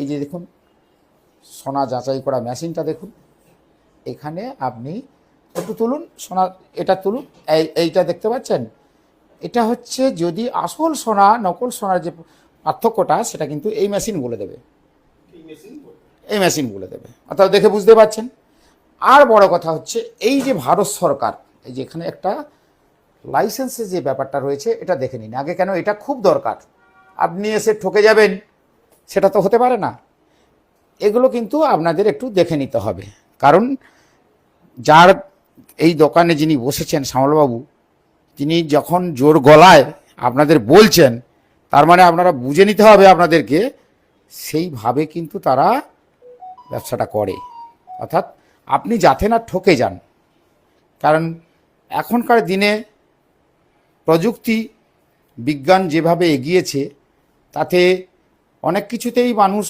এই যে দেখুন সোনা যাচাই করা মেশিনটা দেখুন। এখানে আপনি একটু তুলুন সোনা এটা তুলুন এই এইটা দেখতে পাচ্ছেন? এটা হচ্ছে যদি আসল সোনা নকল সোনার যে পার্থক্যটা সেটা কিন্তু এই মেশিন বলে দেবে। এই মেশিন বলে দেবে। অর্থাৎ দেখে বুঝতে পারছেন? আর বড় কথা হচ্ছে এই যে ভারত সরকার এই যে এখানে একটা লাইসেন্সের যে ব্যাপারটা রয়েছে এটা দেখে নিন। আগে কেন এটা খুব দরকার? আপনি এসে ঠকে যাবেন। সেটা তো হতে পারে না। এগুলো কিন্তু আপনাদের একটু দেখে নিতে হবে। কারণ যার এই দোকানে যিনি বসেছেন শ্যামলবাবু, তিনি যখন জোর গলায় আপনাদের বলছেন, তার মানে আপনারা বুঝে নিতে হবে আপনাদেরকে, সেইভাবে কিন্তু তারা ব্যবসাটা করে। অর্থাৎ আপনি যাতে না ঠকে যান। কারণ এখনকার দিনে প্রযুক্তি, বিজ্ঞান যেভাবে এগিয়েছে, তাতে অনেক কিছুতেই মানুষ